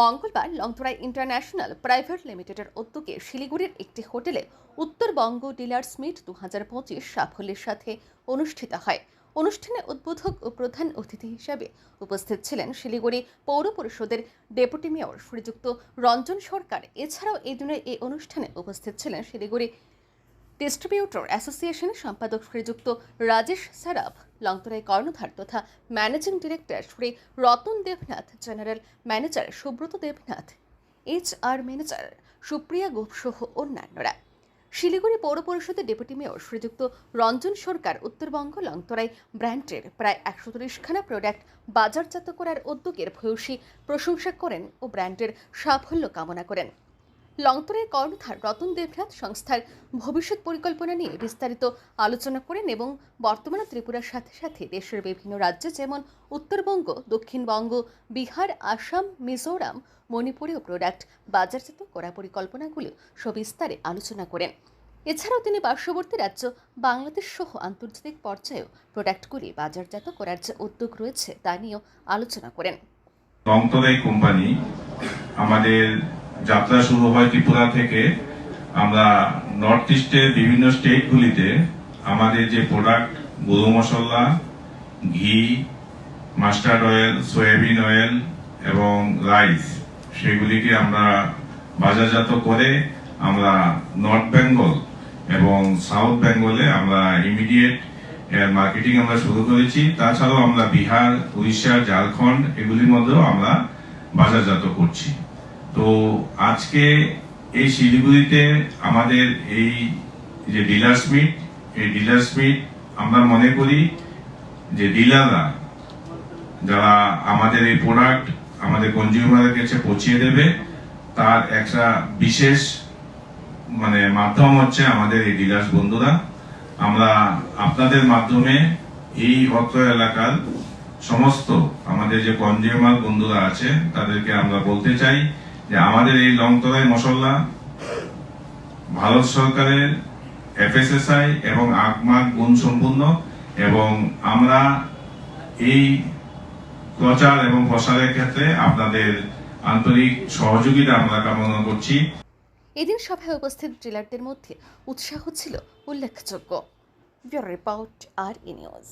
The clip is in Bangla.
মঙ্গলবার লংতরাই ইন্টারন্যাশনাল প্রাইভেট লিমিটেডের উদ্যোগে শিলিগুড়ির একটি হোটেলে উত্তরবঙ্গ ডিলার্স মিট দু হাজার পঁচিশ সাফল্যের সাথে অনুষ্ঠিত হয়। অনুষ্ঠানে উদ্বোধক ও প্রধান অতিথি হিসাবে উপস্থিত ছিলেন শিলিগুড়ি পৌর পরিষদের ডেপুটি মেয়র শ্রীযুক্ত রঞ্জন সরকার। এছাড়াও এই দিনের এই অনুষ্ঠানে উপস্থিত ছিলেন শিলিগুড়ি ডিস্ট্রিবিউটর অ্যাসোসিয়েশনের সম্পাদক শ্রীযুক্ত রাজেশ সারাফ লংতরাই কর্ণধার তথা managing director Shri Ratan Debnath, general manager Subrata Debnath, H R manager Supriya Gope সহ অন্যান্যরা। শিলিগুড়ি পৌর পরিষদের ডেপুটি মেয়র শ্রীযুক্ত রঞ্জন সরকার উত্তরবঙ্গ লংতরাই ব্র্যান্ডের প্রায় একশো তিরিশখানা প্রোডাক্ট বাজারজাত করার উদ্যোগের ভূয়সী প্রশংসা করেন ও ব্র্যান্ডের সাফল্য কামনা করেন। লংতরের কর্ণধার রতন দেবনাথ সংস্থার ভবিষ্যৎ পরিকল্পনা নিয়ে বিস্তারিত আলোচনা করেন এবং বর্তমানে ত্রিপুরার সাথে সাথে দেশের বিভিন্ন রাজ্যে, যেমন উত্তরবঙ্গ, দক্ষিণবঙ্গ, বিহার, আসাম, মিজোরাম মণিপুরেও প্রোডাক্ট বাজারজাত করার পরিকল্পনাগুলো সবিস্তারে আলোচনা করেন। এছাড়াও তিনি পার্শ্ববর্তী রাজ্য বাংলাদেশ সহ আন্তর্জাতিক পর্যায়েও প্রোডাক্টগুলি বাজারজাত করার যে উদ্যোগ রয়েছে তা নিয়েও আলোচনা করেন। কোম্পানি আমাদের যাত্রা শুরু হয় ত্রিপুরা থেকে। আমরা নর্থ ইস্টের বিভিন্ন স্টেটগুলিতে আমাদের যে প্রোডাক্ট গরু মশলা, ঘি মাস্টার্ড অয়েল সয়াবিন অয়েল এবং রাইস সেগুলিকে আমরা বাজারজাত করে আমরা নর্থ বেঙ্গল এবং সাউথ বেঙ্গলে আমরা ইমিডিয়েট এর মার্কেটিং আমরা শুরু করেছি। তাছাড়াও আমরা বিহার, উড়িষ্যা, ঝাড়খণ্ড এগুলির মধ্যেও আমরা বাজারজাত করছি। তো আজকে এই শিলিগুড়িতে আমাদের এই যে ডিলার্স মিট, এই ডিলার্স মিট আমরা মনে করি যে ডিলাররা যারা আমাদের এই প্রোডাক্ট আমাদের কনজিউমারের কাছে পৌঁছিয়ে দেবে, তার একটা বিশেষ মানে মাধ্যম হচ্ছে আমাদের এই ডিলার্স বন্ধুরা। আমরা আপনাদের মাধ্যমে এই অত্র এলাকার সমস্ত আমাদের যে কনজিউমার বন্ধুরা আছে, তাদেরকে আমরা বলতে চাই যে আমাদের এই লংতরাই মশলা ভারত সরকারের এফএসএসআই এবং আগমাগ গুণ সম্পূর্ণ এবং আমরা এই প্রচার এবং প্রসারের ক্ষেত্রে আপনাদের আন্তরিক সহযোগিতা আমরা কামনা করছি। এদিন সভায় উপস্থিত ডিলারদের মধ্যে উৎসাহ ছিল উল্লেখযোগ্য। রিপোর্ট আর ই নিউজ।